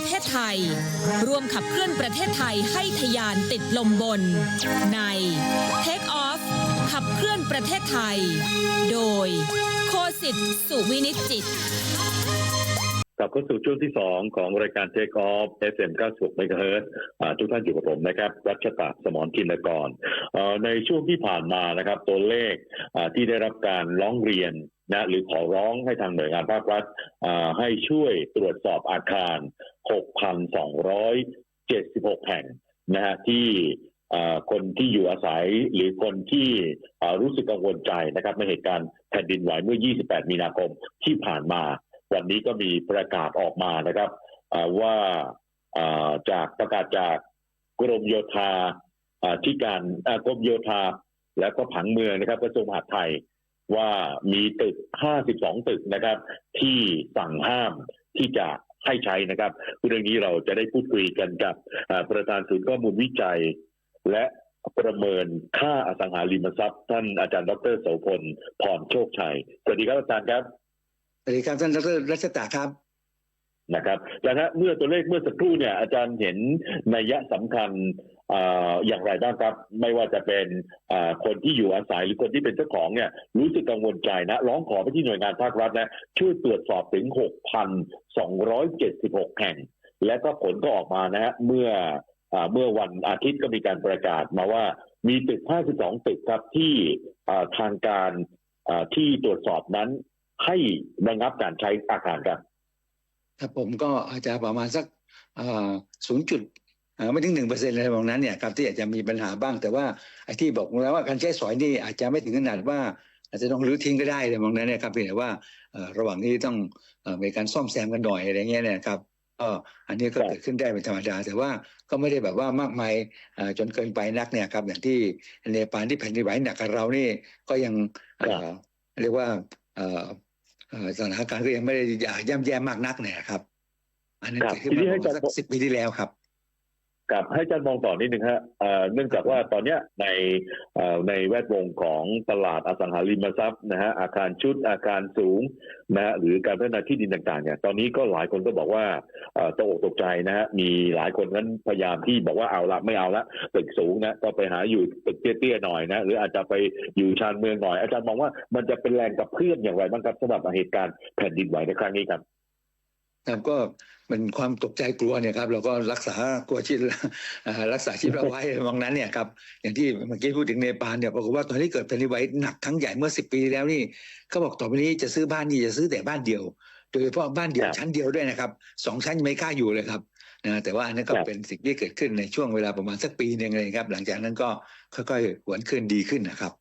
ประเทศไทย ร่วมขับเคลื่อนประเทศไทยให้ทะยานติดลมบน ใน Take Off ขับเคลื่อนประเทศไทย โดย โคสิทธิ์สุวินิจจิต กลับเข้าสู่ช่วงที่2ของรายการ Take Off FM 96 MHz อ่าทุกท่านอยู่กับผมนะครับรัชตะสมรทินกรในช่วงที่ผ่านมานะครับ ตัวเลขที่ได้รับการร้องเรียนนะหรือขอร้องให้ทางหน่วยงานภาครัฐให้ช่วยตรวจสอบอาคาร 6,276 แห่งนะฮะที่คนที่อยู่อาศัยหรือคนที่รู้สึกกังวลใจนะครับในเหตุการณ์แผ่นดินไหวเมื่อ 28 มีนาคมที่ผ่านมา วันนี้ก็มีประกาศออกมานะครับว่าจากประกาศจากกรมโยธาที่การกรมโยธาแล้วก็ผังเมืองนะครับกระทรวงมหาดไทยว่ามีตึก 52 ตึกนะครับ ที่สั่งห้ามที่จะให้ใช้นะครับ เรื่องนี้เราจะได้พูดคุยกันกับประธานศูนย์ข้อมูลวิจัย และประเมินค่าอสังหาริมทรัพย์ ท่านอาจารย์ดรโสพลพรโชคชัย สวัสดีครับอาจารย์ครับ วัสดีครับท่านดรรัชตาครับนะครับแล้วฮะเมื่อตัวเลขเมื่อสักครู่เนี่ยอาจารย์เห็นนัยยะสำคัญอ่าอย่างไรบ้างครับ ไม่ว่าจะเป็นคนที่อยู่อาศัยหรือคนที่เป็นเจ้าของเนี่ยรู้สึกกังวลใจนะ ร้องขอไปที่หน่วยงานภาครัฐนะช่วยตรวจสอบถึง 6,276 แห่ง และก็ผลก็ออกมานะฮะเมื่ออเมื่อวันอาทิตย์ก็มีการประกาศมาว่ามีตึก 52 ตึกครับที่ทางการที่ตรวจสอบนั้น ให้ระงับการใช้อาคารครับถ้าผมก็อาจจะประมาณสักศูนย์จุดไม่ถึงหนึ่งเปอร์เซ็นต์อะไรประมาณนั้นเนี่ยครับที่อาจจะมีปัญหาบ้าง แต่ว่าไอ้ที่บอกแล้วว่าการใช้สอยนี่อาจจะไม่ถึงขนาดว่าอาจจะต้องรื้อทิ้งก็ได้อะไรประมาณนั้นเนี่ยครับเพียงแต่ว่าเอ่อระหว่างนี้ต้องเอ่อมีการซ่อมแซมกันหน่อยอะไรเงี้ยเนี่ยครับก็อันนี้ก็ครับเกิดขึ้นได้เป็นธรรมดา แต่ว่าก็ไม่ได้แบบว่ามากมายเอ่อจนเกินไปนักเนี่ยครับอย่างที่เนปาลที่แผ่นดินไหวหนักกับเรานี่ก็ยังเอ่อเรียกว่าเอ่อเอ่อ สถานการณ์ก็ยังไม่ได้ย่ำแย่มากนักเนี่ยครับ อันนั้นครับเกิดขึ้นทีนี้มาให้ประอาจารย์มาณสักสิบปีที่แล้วครับ กับให้อาจารย์มองต่อนิดนึงฮะเอ่อเนื่องจากว่าตอนเนี้ยในในแวดวงของตลาดอสังหาริมทรัพย์นะฮะอาคารชุดอาคารสูงนะฮะหรือการพัฒนาที่ดินต่างๆเนี่ยตอนนี้ก็หลายคนก็บอกว่าตกอกตกใจนะฮะมีหลายคนนั้นพยายามที่บอกว่าเอาละไม่เอาละตึกสูงนะก็ไปหาอยู่ตึกเตี้ยๆหน่อยนะหรืออาจจะไปอยู่ชานเมืองหน่อย อาจารย์มองว่ามันจะเป็นแรงกับเพื่อนอย่างไรบ้างครับสำหรับเหตุการณ์แผ่นดินไหวในครั้งนี้ครับครับก็ เป็นความตกใจกลัวเนี่ยครับเราก็รักษากลัวชีวิตอ่ารักษาชีวิตเราไว้มองนั้นเนี่ยครับอย่างที่เมื่อกี้พูดถึงเนปาลเนี่ยปรากฏว่าตอนที่เกิดแผ่นดินไหวหนักครั้งใหญ่เมื่อสิบปีที่แล้วนี่เขาบอกต่อไปนี้จะซื้อบ้านนี่จะซื้อแต่บ้านเดียว โดยเฉพาะบ้านเดียวครับชั้นเดียวด้วยนะครับสองชั้นยังไม่กล้าอยู่เลยครับนะแต่ว่าอันนั้นก็ครับเป็นสิ่งที่เกิดขึ้นในช่วงเวลาประมาณสักปีหนึงเลยครับ หลังจากนั้นก็ค่อยๆหวนคืนดีขึ้นนะครับ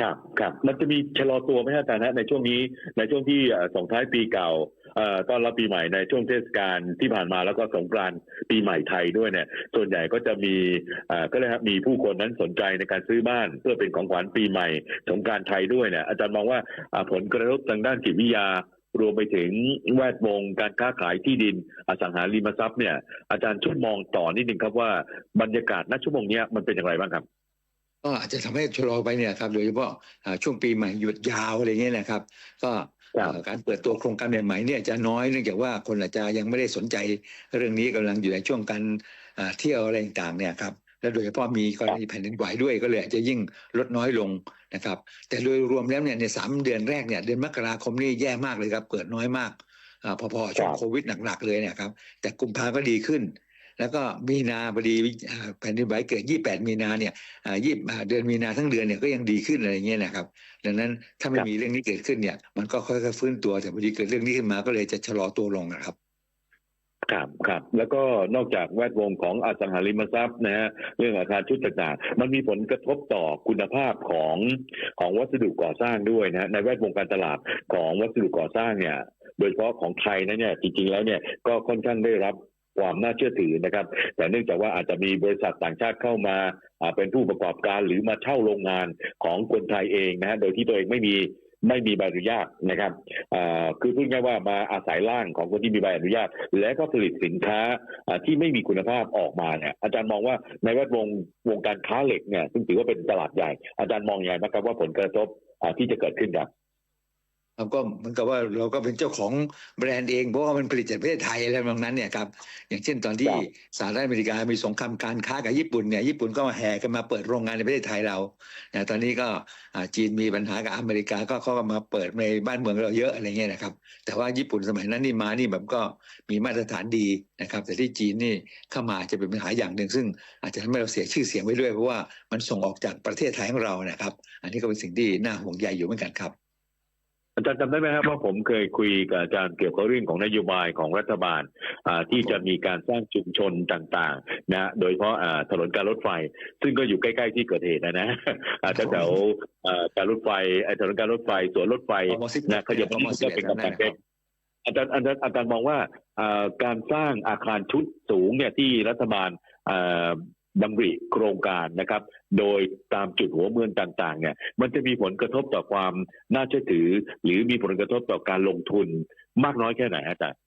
ครับครับมันจะมีชะลอตัวไหมฮะอาจารย์ฮะในช่วงนี้ในช่วงที่เอ่อส่งท้ายปีเก่าเอ่อ ต้อนรับปีใหม่ในช่วงเทศกาลที่ผ่านมาแล้วก็สงกรานต์ปีใหม่ไทยด้วยเนี่ยส่วนใหญ่ก็จะมีก็เลยครับมีผู้คนนั้นสนใจในการซื้อบ้าน เพื่อเป็นของขวัญปีใหม่สงกรานต์ไทยด้วยเนี่ยอาจารย์มองว่าผลกระทบทางด้านจิตวิทยารวมไปถึงแวดวงการค้าขายที่ดินอสังหาริมทรัพย์เนี่ยอาจารย์ช่วยมองต่อนิดนึงครับว่าบรรยากาศณชั่วโมงนี้มันเป็นอย่างไรบ้างครับก็อาจจะทำให้ชะลอไปเนี่ยครับโดยเฉพาะช่วงปีใหม่หยุดยาวอะไรเงี้ยนะครับ ก็ การเปิดตัวโครงการใหม่ๆเนี่ยจะน้อยเนื่องจากว่าคนอาจจะยังไม่ได้สนใจเรื่องนี้กำลังอยู่ในช่วงการอ่าเที่ยวอะไรต่างๆเนี่ยครับและโดยเฉพาะมีกรณีแผ่นดินไหวด้วยก็เลยอาจจะยิ่งลดน้อยลงนะครับ แต่โดยรวมแล้วเนี่ยในสามเดือนแรกเนี่ยเดือนมกราคมนี่แย่มากเลยครับเกิดน้อยมากอ่าพอๆช่วงครับโควิดหนักๆเลยเนี่ยครับแต่กุมภาก็ดีขึ้น แล้วก็มีนาพอดีอ่าแผ่นดินไหวเกิด 28 มีนาเนี่ยอ่ายี่เดือนมีนาทั้งเดือนเนี่ยก็ยังดีขึ้นอะไรเงี้ยนะครับ ดังนั้นถ้าไม่ครับมีเรื่องนี้เกิดขึ้นเนี่ย มันก็ค่อยๆฟื้นตัวแต่พอดีเกิดเรื่องนี้ขึ้นมาก็เลยจะชะลอตัวลงนะครับครับครับแล้วก็นอกจากแวดวงของอสังหาริมทรัพย์นะฮะเรื่องอาคารชุดต่างๆมันมีผลกระทบต่อคุณภาพของของวัสดุก่อสร้างด้วยนะฮะในแวดวงการตลาดของวัสดุก่อสร้างเนี่ย โดยเฉพาะของไทยนะเนี่ยจริงๆแล้วเนี่ยก็ค่อนข้างได้รับ ความน่าเชื่อถือนะครับ แต่เนื่องจากว่าอาจจะมีบริษัทต่างชาติเข้ามาเป็นผู้ประกอบการหรือมาเช่าโรงงานของคนไทยเองนะฮะโดยที่ตัวเองไม่มีไม่มีใบอนุญาตนะครับคือพูดง่ายว่ามาอาศัยร่างของคนที่มีใบอนุญาต และก็ผลิตสินค้าที่ไม่มีคุณภาพออกมาเนี่ยอาจารย์มองว่าในแวดวงวงการค้าเหล็กเนี่ยซึ่งถือว่าเป็นตลาดใหญ่ อาจารย์มองยังไงบ้างครับว่าผลกระทบที่จะเกิดขึ้นครับ เราก็เหมือนกับว่าเราก็เป็นเจ้าของแบรนด์เองเพราะว่ามันผลิตจากประเทศไทยอะไรแบบนั้นเนี่ยครับอย่างเช่นตอนที่ครับสหรัฐอเมริกามีสงครามการค้ากับญี่ปุ่นเนี่ยญี่ปุ่นก็มาแห่กันมาเปิดโรงงานในประเทศไทยเรานะตอนนี้ก็อ่าจีนมีปัญหากับอเมริกาก็เขาก็มาเปิดในบ้านเมืองเราเยอะอะไรเงี้ยนะครับ แต่ว่าญี่ปุ่นสมัยนั้นนี่มานี่แบบก็มีมาตรฐานดีนะครับ แต่ที่จีนนี่เข้ามาจะเป็นปัญหาอย่างหนึ่งซึ่ง อาจจะทำให้เราเสียชื่อเสียงไว้ด้วยเพราะว่ามันส่งออกจากประเทศไทยของเรานะครับ อันนี้ก็เป็นสิ่งที่น่าห่วงใยอยู่เหมือนกันครับ อาจารย์จำได้ไหมครับว่าผมเคยคุยกับอาจารย์เกี่ยวกับเรื่องของนโยบายของรัฐบาลอ่าที่จะมีการสร้างชุมชนต่างๆนะโดยเฉพาะอ่าถนนการรถไฟ ซึ่งก็อยู่ใกล้ๆที่เกิดเหตุนะนะอ่าแถวๆอ่าการรถไฟไอ้ถนนการรถไฟสวนรถไฟกมสิบนะขยับกนิมดสิก็บเป็นกำแพงเพชรครับอาจารย์อาจารย์อาจารย์มองว่าอ่าการสร้างอาคารชุดสูงเนี่ยที่รัฐบาล ดำดำริโครงการนะครับ โดยตามจุดหัวเมืองต่างๆ เนี่ย มันจะมีผลกระทบต่อความน่าเชื่อถือ หรือมีผลกระทบต่อการลงทุนมากน้อยแค่ไหนอาจารย์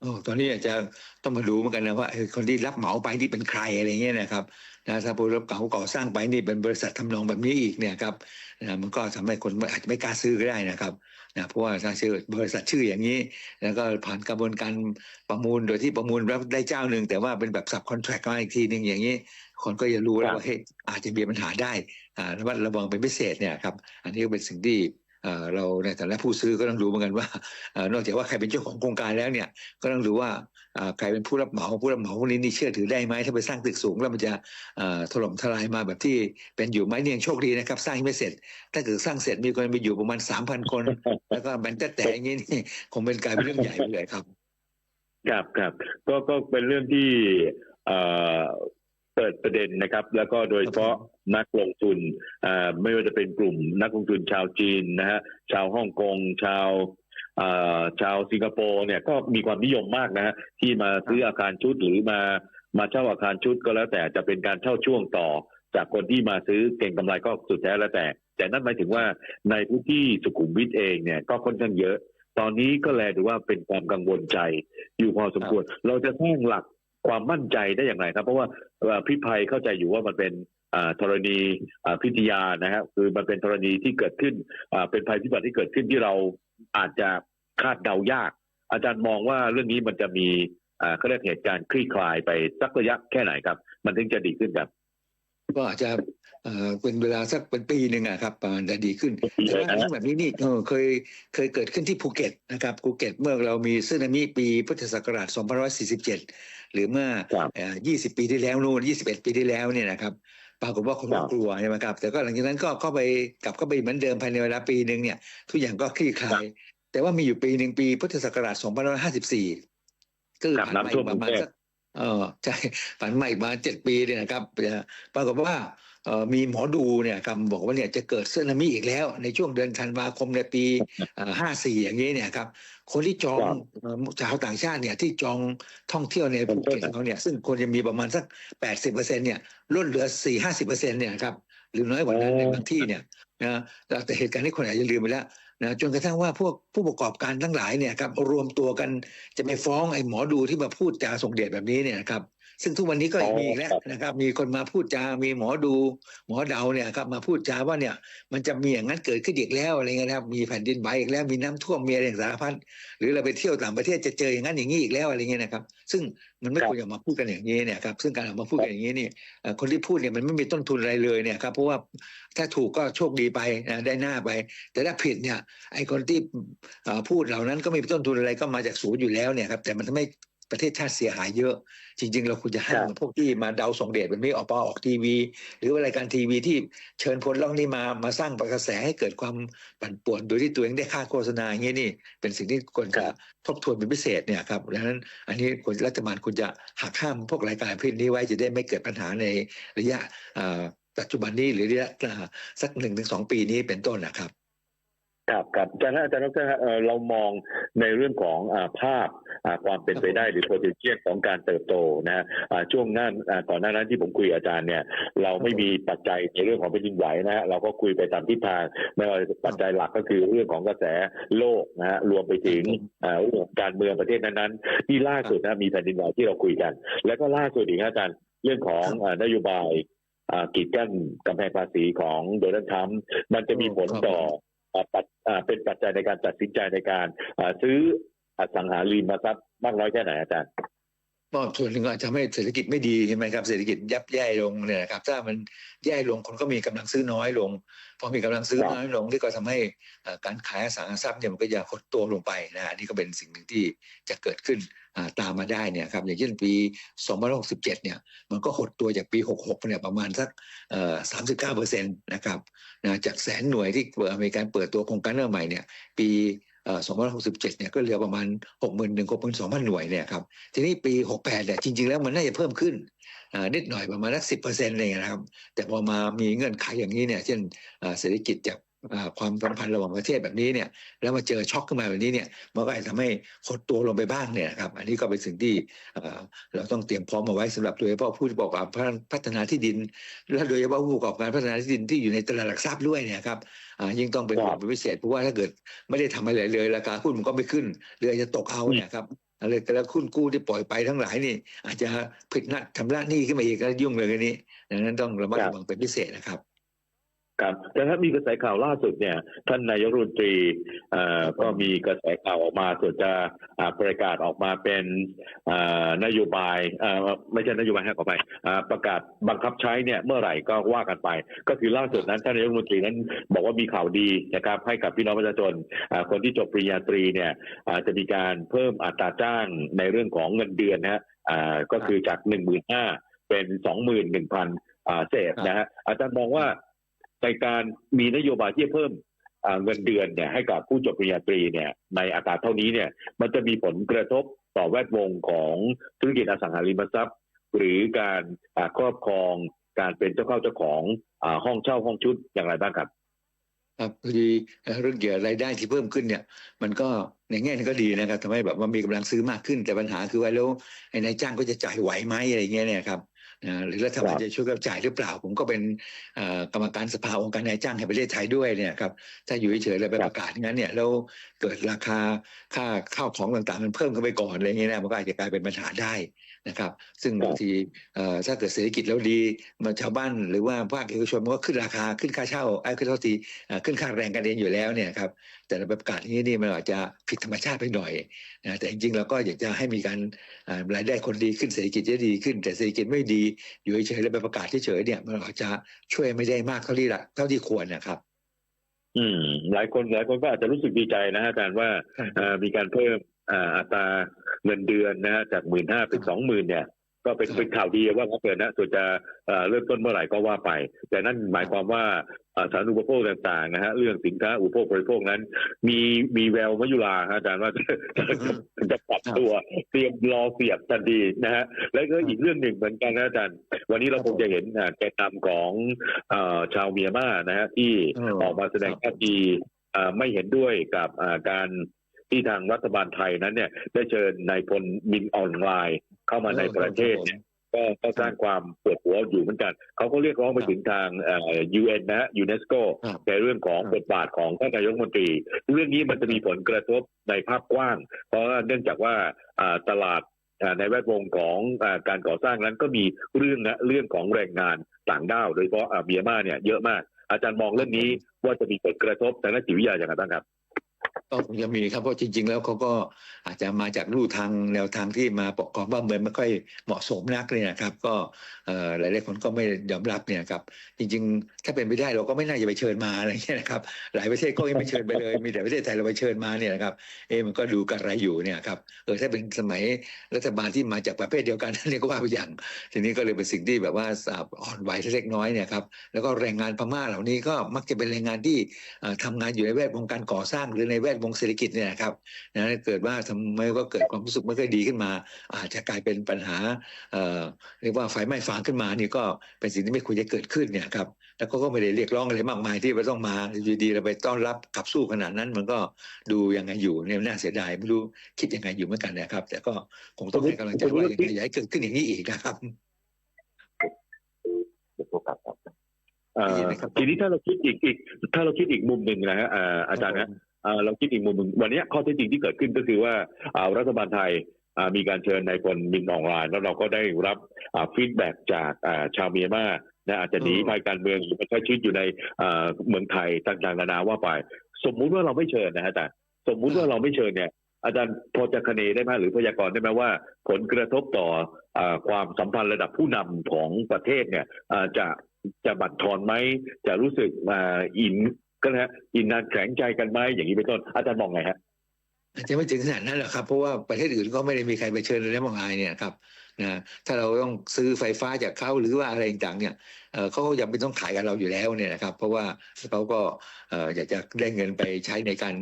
โอ้ตอนนี้อาจจะต้องมาดูเหมือนกันนะว่าคนที่รับเหมาไปนี่เป็นใครอะไรเงี้ยนะครับ นะถ้าผู้รับเหมาก่อสร้างไปนี่เป็นบริษัททำนองแบบนี้อีกเนี่ยครับนะมันก็ทำให้คนอาจจะไม่กล้าซื้อก็ได้นะครับนะเพราะว่าถ้าชื่อบริษัทชื่ออย่างนี้ แล้วก็ผ่านกระบวนการประมูลโดยที่ประมูลรับได้เจ้าหนึ่งแต่ว่าเป็นแบบสับคอนแทรคมาอีกทีหนึ่งอย่างนี้ คนก็จะรู้แล้วว่าเฮ้ยอาจจะมีปัญหาได้อ่าระมัดระวังเป็นพิเศษเนี่ยครับอันนี้ก็เป็นสิ่งที่ เราในฐานะผู้ซื้อก็ต้องรู้เหมือนกันว่า นอกจากว่าใครเป็นเจ้าของโครงการแล้วเนี่ย ก็ต้องดูว่าใครเป็นผู้รับเหมาผู้รับเหมาพวกนี้นี่เชื่อถือได้ไหมถ้าไปสร้างตึกสูงแล้วมันจะถล่มทลายมาแบบที่เป็นอยู่ไหมเนี่ยโชคดีนะครับ สร้างยังไม่เสร็จ ถ้าเกิดสร้างเสร็จมีคนไปอยู่ประมาณสามพันคน แล้วก็แบนแต่แต่อย่างนี้นี่คงเป็นกลายเป็นเรื่องใหญ่ไปเลยครับครับครับก็ก็เป็นเรื่องที่ เอ่อเปิดประเด็นนะครับ แล้วก็โดยเฉพาะนักลงทุนอ่าไม่ว่าจะเป็นกลุ่มนักลงทุนชาวจีนนะฮะชาวฮ่องกงชาวอ่าชาวสิงคโปร์เนี่ยก็มีความนิยมมากนะฮะที่มาซื้ออาคารชุดหรือมามาเช่าอาคารชุดก็แล้วแต่จะเป็นการเช่าช่วงต่อ จากคนที่มาซื้อเก่งกำไรก็สุดแท้แล้วแต่ แต่นั่นหมายถึงว่าในพื้นที่สุขุมวิทเองเนี่ยก็ค่อนข้างเยอะ ตอนนี้ก็แลดูว่าเป็นความกังวลใจอยู่พอสมควร เราจะสร้างหลัก ความมั่นใจได้อย่างไรครับ เพราะว่าพี่ภัยเข้าใจอยู่ว่ามันเป็นธรณีพิทยานะครับคือมันเป็นธรณีที่เกิดขึ้นเป็นภัยพิบัติที่เกิดขึ้นที่เราอาจจะคาดเดายาก อาจารย์มองว่าเรื่องนี้มันจะมีเขาเรียกเหตุการณ์คลี่คลายไปสักระยะแค่ไหนครับ มันถึงจะดีขึ้นครับ ก็อาจจะเอ่อเป็นเวลาสักเป็นปีหนึ่งอะครับประมาณจะดีขึ้นปีแต่เลยว่านะเรื่องแบบนี้นี่เออเคยเคยเกิดขึ้นที่ภูเก็ตนะครับภูเก็ตเมื่อเรามีสึนามิปีพุทธศักราช 2547 หรือเมื่อครับเอ่อ 20 ปีที่แล้วนู่น 21 ปีที่แล้วเนี่ยนะครับปรากฏว่าคนครัก็บกลัวใช่ไหมครับ แต่ก็หลังจากนั้นก็เข้าไปกลับเข้าไปเหมือนเดิมภายในเวลาปีหนึ่งเนี่ย ทุกอย่างก็คลี่คลาย แต่ว่ามีอยู่ปีหนึ่งปีพุทธศักราช 2554ก็คือครับผ่านมาน้ำท่อีวมกประมาณกรุงเทพสัก เออใช่ผ่านมาอีกมาเจ็ดปีเนี่ยนะครับเอ่อปรากฏว่าเอ่อมีหมอดูเนี่ยครับบอกว่าเนี่ยจะเกิดสึนามิอีกแล้ว ในช่วงเดือนธันวาคมในปีห้าสี่อย่างนี้เนี่ยครับคนที่จองครับเอ่อชาวต่างชาติเนี่ยที่จองท่องเที่ยวในภูเก็ตเขาเนี่ยซึ่งควรจะมีประมาณสักแปดสิบเปอร์เซ็นเนี่ยลดเหลือสี่ห้าสิบเปอร์เซ็นเนี่ยครับหรือน้อยกว่านั้นโอ้ในบางที่เนี่ยนะแต่เหตุการณ์ที่คนอาจจะลืมไปแล้ว นะจนกระทั่งว่าพวกผู้ประกอบการทั้งหลายเนี่ยครับรวมตัวกันจะไปฟ้องไอ้หมอดูที่มาพูดจาส่งเดชแบบนี้เนี่ยครับ ซึ่งทุกวันนี้ก็ยังมีอีกแล้วนะครับ มีคนมาพูดจา มีหมอดู หมอเดาเนี่ยครับมาพูดจาว่าเนี่ย มันจะมีอย่างนั้นเกิดขึ้นอีกแล้วอะไรเงี้ยนะครับ มีแผ่นดินไหวอีกแล้ว มีน้ำท่วมมีอะไรอย่างสารพัดหรือเราไปเที่ยวต่างประเทศจะเจออย่างนั้นอย่างนี้อีกแล้วอะไรเงี้ยนะครับ ซึ่งมันไม่ครับควรจะมาพูดกันอย่างนี้เนี่ยครับ ซึ่งการออกมาพูดกันอย่างนี้นี่เอ่อคนที่พูดเนี่ยมันไม่มีต้นทุนอะไรเลยเนี่ยครับ เพราะว่าถ้าถูกก็โชคดีไปนะได้หน้าไป แต่ถ้าผิดเนี่ยไอ้คนที่เอ่อพูดเหล่านั้นก็ไม่มีต้นทุนอะไรก็มาจากศูนย์อยู่แล้วเนี่ยครับ แต่มันทำให้ ประเทศชาติเสียหายเยอะ จริง ๆ เราควรจะห้ามครับพวกที่มาเดาส่งเดชแบบนี้ออกมาออกทีวี หรือว่ารายการทีวีที่เชิญพลล่องนี่มามาสร้างกระแสให้เกิดความปั่นป่วนโดยที่ตัวเองได้ค่าโฆษณาอย่างนี้นี่ เป็นสิ่งที่ควรจะทบทวนเป็นพิเศษเนี่ยครับดังนั้นอันนี้ควรรัฐบาลควรจะหักห้ามพวกรายการประเภทนี้ไว้จะได้ไม่เกิดปัญหาในระยะเอ่อปัจจุบันนี้หรือระยะอ่าสักหนึ่งถึงสองปีนี้เป็นต้นนะครับ ครับครับอาจารย์ฮะอาจารย์ดรฮะเอ่อเรามองในเรื่องของอาภาพอ่าความเป็นไปได้หรือ potential ของการเติบโตนะฮะอ่าช่วงนั้นอ่าก่อนหน้านั้นที่ผมคุยกับอาจารย์เนี่ยเราไม่มีปัจจัยในเรื่องของแผ่นดินไหวนะฮะเราก็คุยไปตามทิศทางไม่ว่าปัจจัยหลักก็คือเรื่องของกระแสโลกนะฮะรวมไปถึงอ่าเรื่องของการเมืองประเทศนั้นๆ ที่ล่าสุดนะมีแผ่นดินไหวที่เราคุยกัน แล้วก็ล่าสุดอีกนะอาจารย์เรื่องของอ่านโยบายอ่ากีดกั้นกำแพงภาษีของโดนัลด์ทรัมป์มันจะมีผลต่ออ่าปัจอ่า เป็นปัจจัยในการตัดสินใจในการซื้ออสังหาริมทรัพย์มากน้อยแค่ไหนอาจารย์ ก็ส่วนหนึ่งก็อาจจะทำให้เศรษฐกิจไม่ดีใช่ไหมครับเศรษฐกิจยับแย่ลงเนี่ยนะครับ ถ้ามันแย่ลงคนก็มีกำลังซื้อน้อยลงพอมีกำลังซื้อน้อยลงที่ก็ทำให้การขายอสังหาริมทรัพย์เนี่ยมันก็จะหดตัวลงไปนะนี่ก็เป็นสิ่งหนึ่งที่จะเกิดขึ้นตามมาได้เนี่ยครับอย่างเช่นปี2567เนี่ยมันก็หดตัวจากปี 66เนี่ยประมาณสัก39เปอร์เซ็นต์นะครับนะจากแสนหน่วยที่อเมริกันเปิดตัวโครงการเริ่มใหม่เนี่ยปี 2567 เนี่ยก็เหลือประมาณ 61,000 62,000 หน่วยเนี่ยครับ ทีนี้ปี 68 เนี่ยจริง ๆ แล้วมันน่าจะเพิ่มขึ้นนิดหน่อยประมาณสักสิบเปอร์เซ็นต์อะไรอย่างเงี้ยนะครับ แต่พอมามีเงื่อนไขอย่างนี้เนี่ยเช่นเศรษฐกิจจากความสัมพันธ์ระหว่างประเทศแบบนี้เนี่ยแล้วมาเจอช็อกขึ้นมาแบบนี้เนี่ยมันก็อาจจะทำให้หดตัวลงไปบ้างเนี่ยครับอันนี้ก็เป็นสิ่งที่เราต้องเตรียมพร้อมมาไว้สำหรับโดยเฉพาะผู้ประกอบการพัฒนาที่ดิน และโดยเฉพาะผู้ประกอบการพัฒนาที่ดินที่อยู่ในตลาดหลักทรัพย์ด้วยเนี่ยครับ ยิ่งต้องเป็นคห่รัวบงเป็นพิเศษเพราะว่าถ้าเกิดไม่ได้ทำอะไรเลยราคาหุ้นมันก็ไม่ขึ้นหรืออาจจะตกเอาเนี่ยครับอะไรแต่ละคุณกู้ที่ปล่อยไปทั้งหลายนี่ อาจจะผิดนัดชำระหนี้ขึ้นมาอีกแล้วยุ่งเลยกันนี้ดังนั้นต้องระมัดครับระวังเป็นพิเศษนะครับ ครับแต่ถ้ามีกระแสข่าวล่าสุดเนี่ย ท่านนายกรัฐมนตรีอ่อก็มีกระแสข่าวออกมาส่วนจะประกาศออกมาเป็นอ่านโยบายอ่อไม่ใช่นโยบายให้ขอไปอประกาศบังคับใช้เนี่ยเมื่อไหร่ก็ว่ากันไป ก็คือล่าสุดนั้นท่านนายกรัฐมนตรีนั้นบอกว่ามีข่าวดีนะครับให้กับพี่น้องประชาชนอ่าคนที่จบปริญญาตรีเนี่ยอ่าจะมีการเพิ่มอัตราจ้างในเรื่องของเงินเดือนนะฮะอ่าก็คือจากหนึ่งหมื่นห้าเป็นสองหมื่นหนึ่งพันเศษนะฮะอาจารย์มองว่า ในการมีนโยบายที่จะเพิ่มเงินเดือนเนี่ยให้กับผู้จบปริญญาตรีเนี่ยในอัตราเท่านี้เนี่ยมันจะมีผลกระทบต่อแวดวงของธุรกิจอสังหาริมทรัพย์ หรือการครอบครองการเป็นเจ้าเข้าเจ้าของอห้องเช่าห้องชุดอย่างไรบ้างครับครับพอดีเอ่เรื่องเกี่ยวกับรายได้ที่เพิ่มขึ้นเนี่ย มันก็ในแง่นึงก็ดีนะครับทำให้แบบว่ามีกำลังซื้อมากขึ้นแต่ปัญหาคือว่าแล้วไอ้นายจ้างก็จะจ่ายไหวไหมอะไรเงี้ยเนี่ยครับ หรือรัฐบาลครับจะช่วยกับจ่ายหรือเปล่า ผมก็เป็นเอ่อกรรมการสภาองค์การนายจ้างแห่งประเทศไทยด้วยเนี่ยครับถ้าอยู่เฉยๆแล้วไปประกาศอย่างนั้นเนี่ยแล้วเกิดราคาค่าข้าวของต่างๆมันเพิ่มขึ้นไปก่อนอะไรเงี้ยนะมันก็อาจจะกลายเป็นปัญหาได้นะครับ ซึ่งบางทีเอ่อถ้าเกิดเศรษฐกิจแล้วดีมาชาวบ้านหรือว่าภาคเอกชนมันก็ขึ้นราคาขึ้นค่าเช่าไอ้ขึ้นเท่าทีอ่าขึ้นค่าแรงกันเองอยู่แล้วเนี่ยครับ แต่เราไปประกาศอย่างนี้นี่มันอาจจะผิดธรรมชาติไปหน่อยนะแต่จริงๆเราก็อยากจะให้มีการอ่ารายได้คนดีขึ้นเศรษฐกิจจะดีขึ้น แต่เศรษฐกิจไม่ดีอยู่เฉยๆแล้วไปประกาศเฉยๆเนี่ยมันอาจจะช่วยไม่ได้มากเท่าที่ละเท่าที่ควรนะครับอืมหลายคนหลายคนก็อาจจะรู้สึกดีใจนะฮะอาจารย์ว่าเอ่อมีการเพิ่มอ่าอัตราเงินเดือนนะฮะจากหมื่นห้าเป็นสองหมื่นเนี่ย ก็เป็นครับเป็นข่าวดีว่าเขาเปิดนะส่วนจะเอ่อเริ่มต้นเมื่อไหร่ก็ว่าไป แต่นั่นหมายความว่าเอ่อสาธารณูปโภคต่างๆนะฮะเรื่องสินค้าอุปโภคบริโภคนั้น มีมีแววมยุราฮะอาจารย์ว่าจะจะจะปรับตัวเตรียมรอเสียบทันทีนะฮะแล้วก็อีกเรื่องหนึ่งเหมือนกันนะอาจารย์ วันนี้เราคงจะเห็นอ่าแกนนำของเอ่อชาวเมียนมานะฮะที่เออออกมาแสดงท่าทีอ่าไม่เห็นด้วยกับอ่าการที่ทางรัฐบาลไทยนั้นเนี่ยได้เชิญนายพลมินออนไลน์ เข้ามาในประเทศเนี่ยก็ก็สร้างความปวดหัวอยู่เหมือนกันเขาก็เรียกร้องไปถึงทางเอ่อ UN นะฮะยูเนสโกครับในเรื่องของครับบทบาทของท่านนายกรัฐมนตรี เรื่องนี้มันจะมีผลกระทบในภาพกว้าง เพราะว่าเนื่องจากว่าอ่าตลาดอ่าในแวดวงของอาการก่อสร้างนั้นก็มีเรื่องนะเรื่องของแรงงานต่างด้าว โดยเฉพาะอ่าเมียนมาเนี่ยเยอะมาก อาจารย์มองเรื่องนี้ว่าจะมีผลกระทบทางด้านจิตวิทยาอย่างไรบ้างครับ ก็คงจะมีครับเพราะจริง ๆ แล้วเขาก็อาจจะมาจากรูทางแนวทางที่มาปกครองบ้านเมืองไม่ค่อยเหมาะสมนักเนี่ยนะครับ ก็หลายๆคนก็ไม่ยอมรับเนี่ยครับจริง ๆ ถ้าเป็นไปได้เราก็ไม่น่าจะไปเชิญมาอะไรเงี้ยนะครับหลายประเทศก็ยังไม่เชิญไปเลย มีแต่ประเทศไทยเราไปเชิญมาเนี่ยนะครับเอะมันก็ดูกันอะไรอยู่เนี่ยครับเออถ้าเป็นสมัยรัฐบาลที่มาจากประเภทเดียวกันเนี่ยก็ว่าไปอย่าง ทีนี้ก็เลยเป็นสิ่งที่แบบว่าอ่อนไหวเล็กน้อยเนี่ยครับแล้วก็แรงงานพม่าเหล่านี้ก็มักจะเป็นแรงงานที่เอ่อทำงานอยู่ในแวดวงการก่อสร้างหรือในแวดวงเศรษฐกิจเนี่ยนะครับนะเกิดว่าทำไมก็เกิดความรู้สึกไม่ค่อยดีขึ้นมา อาจจะกลายเป็นปัญหาเอ่อเรียกว่าไฟไหม้ฟางขึ้นมานี่ก็เป็นสิ่งที่ไม่ควรจะเกิดขึ้นเนี่ยครับแล้วเขาก็ไม่ได้เรียกร้องอะไรมากมายที่ว่าต้องมาอยู่ดีเราไปต้อนรับขับสู้ขนาดนั้น มันก็ดูยังไงอยู่เนี่ยน่าเสียดายไม่รู้คิดยังไงอยู่เหมือนกันนะครับ แต่ก็คงต้องให้กำลังใจว่ายังไงอย่าให้เกิดขึ้นอย่างนี้อีกนะครับเอ่อได้ยินไหมครับทีนี้ถ้าเราคิดอีกอีก ถ้าเราคิดอีกมุมหนึ่งนะฮะอ่าอาจารย์นะอ่า เราคิดอีกมุมหนึ่งวันนี้ข้อเท็จจริงที่เกิดขึ้นก็คือว่าอ่ารัฐบาลไทยอ่ามีการเชิญนายพลมินออนไลน์แล้วเราก็ได้รับฟีดแบ็จากอ่าชาวเมียนมานะอาจจะหนีอืมภัยการเมืองหรือมาใช้ชีวิตอยู่ในอ่าเมืองไทยต่างๆนานาว่าไป สมมุติว่าเราไม่เชิญนะฮะอาจารย์สมมุติว่าเราไม่เชิญเนี่ยอาจารย์พอจะคะเนได้ไหมหรือพยากรณ์ได้ไหมว่า ผลกระทบต่ออาความสัมพันธ์ระดับผู้นำของประเทศเนี่ยอ่าจะจะบั่นทอนไหมจะรู้สึกอาอิน ก็นะฮะอินนานแข็งใจกันไหมอย่างนี้เป็นต้นอาจารย์มองไงฮะอาจจะไม่ถึงขนาดนั้นหรอกครับ เพราะว่าประเทศอื่นก็ไม่ได้มีใครไปเชิญเรื่องมองอายเนี่ยครับนะถ้าเราต้องซื้อไฟฟ้าจากเขาหรือว่าอะไรต่างเนี่ยเอ่อเขาก็ยังเป็นต้องขายกับเราอยู่แล้วเนี่ยนะครับ เพราะว่าเขาก็อยากจะได้เงินไปใช้ในการ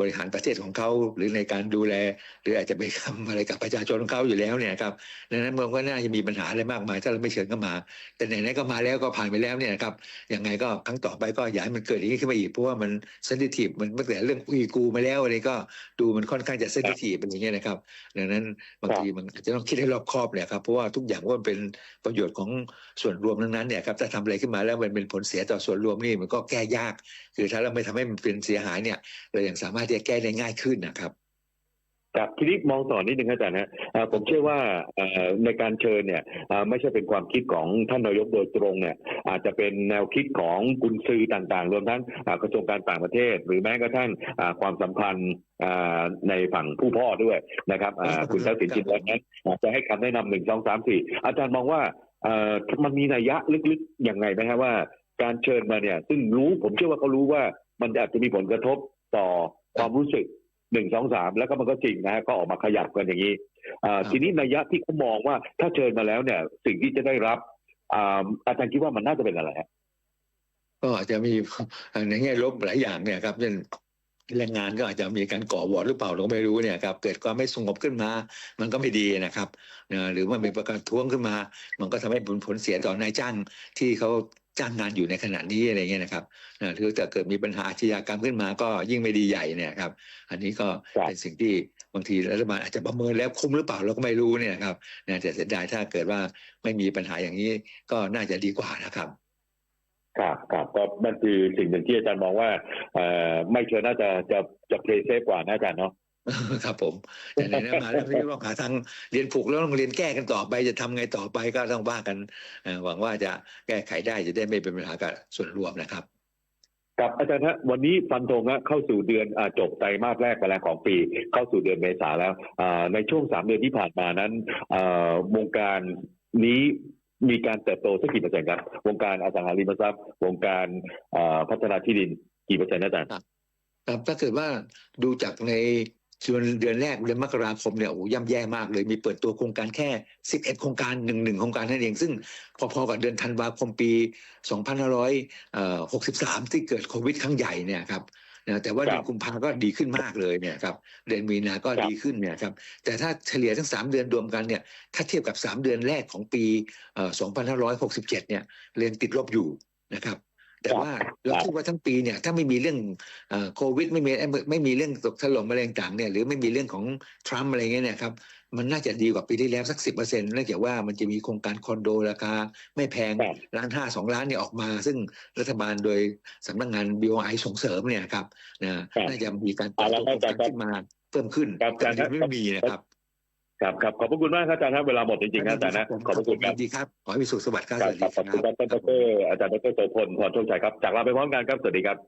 บริหารประเทศของเขาหรือในการดูแล หรืออาจจะไปทำอะไรกับประชาชนของเขาอยู่แล้วเนี่ยครับดังนั้นมันก็น่าจะมีปัญหาอะไรมากมาย ถ้าเราไม่เชิญก็มา แต่ไหนๆก็มาแล้วก็ผ่านไปแล้วเนี่ยครับยังไงก็ครั้งต่อไปก็อย่าให้มันเกิดอย่างนี้ขึ้นมาอีกเพราะว่ามันเซนซิทีฟมันตั้งแต่เรื่องอุยกูมาแล้วอะไรก็ดูมันค่อนข้างจะเซนซิทีฟเป็นอย่างเงี้ยนะครับ ดังนั้นบางทีมันอาจจะต้องคิดให้รอบคอบเนี่ยครับเพราะว่าทุกอย่างว่ามันเป็นประโยชน์ของส่วนรวมทั้งนั้นเนี่ยครับถ้าทำอะไรขึ้นมาแล้วมันเป็นผลเสียต่อส่วนรวมนี่มันก็แก้ยาก คือถ้าเราไม่ทำให้มันเป็นเสียหายเนี่ยเรายังสามารถที่จะแก้ได้ง่ายขึ้นนะครับครับทีนี้มองต่อนิดนึงครับอาจารย์ฮะอ่าผมเชื่อว่าเอ่อในการเชิญเนี่ยอ่าไม่ใช่เป็นความคิดของท่านนายกโดยตรงเนี่ยอาจจะเป็นแนวคิดของกุญซือต่างๆ รวมทั้งอ่ากระทรวงการต่างประเทศ หรือแม้กระทั่งอ่าความสัมพันธ์อ่าในฝั่งผู้พ่อด้วยนะครับอ่าคุณทักษิณชินวัตรนั้นอาจจะให้คำแนะนำหนึ่งสองสามสี่อาจารย์มองว่าเอ่อ มันมีนัยยะลึกๆอย่างไงไหมครับว่า การเชิญมาเนี่ย ซึ่งรู้ผมเชื่อว่าเขารู้ว่ามันอาจจะมีผลกระทบต่อความรู้สึกหนึ่งสองสามแล้วก็มันก็จริงนะฮะก็ออกมาขยับกันอย่างนี้อ่าครับทีนี้นัยยะที่เขามองว่าถ้าเชิญมาแล้วเนี่ย สิ่งที่จะได้รับอ่าอาจารย์คิดว่ามันน่าจะเป็นอะไรฮะก็อาจจะมีในแง่ลบหลายอย่างเนี่ยครับเช่น แรงงานก็อาจจะมีการก่อวอร์ดหรือเปล่าเราก็ไม่รู้เนี่ยครับเกิดความไม่สงบขึ้นมา มันก็ไม่ดีนะครับนะหรือว่ามีประการท้วงขึ้นมา มันก็ทำให้ผลผลเสียต่อนายจ้างที่เขาจ้างงานอยู่ในขณะนี้อะไรเงี้ยนะครับนะหรือแต่เกิดมีปัญหาอาชญากรรมขึ้นมาก็ยิ่งไม่ดีใหญ่เนี่ยครับ อันนี้ก็ครับเป็นสิ่งที่บางทีรัฐบาลอาจจะประเมินแล้วคุ้มหรือเปล่าเราก็ไม่รู้เนี่ยนะครับนะแต่เสียดายถ้าเกิดว่าไม่มีปัญหาอย่างนี้ก็น่าจะดีกว่านะครับ ครับครับก็นั่นคือสิ่งหนึ่งที่อาจารย์มองว่าเอ่อไม่เชิญน่าจะจะจะเพลย์เซฟกว่านะอาจารย์เนาะครับผมแต่ไหนๆมาแล้วพี่ต้องหาทางเรียนผูกแล้วต้องเรียนแก้กันต่อไปจะทำไงต่อไปก็ต้องว่ากันเอ่อหวังว่าจะแก้ไขได้จะได้ไม่เป็นปัญหากับส่วนรวมนะครับครับอาจารย์ฮะวันนี้ฟันธงฮะเข้าสู่เดือนอาจบไตรมาสแรกไปแล้วของปี เข้าสู่เดือนเมษาแล้วอ่าในช่วงสามเดือนที่ผ่านมานั้นอ่าวงการนี้ มีการเติบโตสักกี่เปอร์เซ็นต์ครับ วงการอสังหาริมทรัพย์ วงการพัฒนาที่ดินกี่เปอร์เซ็นต์นะอาจารย์ครับถ้าเกิดว่าดูจากในส่วนเดือนแรกเดือนมกราคมเนี่ยโอ้ย่ำแย่มากเลยมีเปิดตัวโครงการแค่ 11 โครงการหนึ่งหนึ่งโครงการนั่นเอง ซึ่งพอๆกับเดือนธันวาคมปี 2563 ที่เกิดโควิดครั้งใหญ่เนี่ยครับ นะแต่ว่าเดือนกุมภาก็ดีขึ้นมากเลยเนี่ยครับเดือนมีนาก็ดีขึ้นเนี่ยครับแต่ถ้าเฉลี่ยทั้ง 3 เดือนรวมกันเนี่ยถ้าเทียบกับ 3 เดือนแรกของปีเอ่อ2567 เนี่ยเรียนติดลบอยู่นะครับแต่ว่าเราคิดว่าทั้งปีเนี่ยถ้าไม่มีเรื่องเอ่อโควิดไม่มีไม่ไม่มีเรื่องตกถล่มอะไรต่างๆเนี่ยหรือไม่มีเรื่องของทรัมป์อะไรเงี้ยเนะครับ มันน่าจะดีกว่าปีที่แล้วสักสิบเปอร์เซ็นต์เนื่องจากว่ามันจะมีโครงการคอนโดราคาไม่แพงครับล้านห้าสองล้านเนี่ยออกมา ซึ่งรัฐบาลโดยสำนักงาน BOI ส่งเสริมเนี่ยครับนะครับน่าจะมีการเปิดตัวโครงการขึ้นมาเพิ่มขึ้นครับแต่ยังไม่มีนะครับครับครับขอบพระคุณมากครับอาจารย์ครับเวลาหมดจริงๆนะอาจารย์นะขอบพระคุณครับยินดีครับขอให้มีสุขสวัสดิ์ครับคสรับวัสดีขอบคุณครับท่านดรอาจารย์ดรโสพลพรโชคชัยครับจากลาไปพร้อมกันครับสวัสดีครับ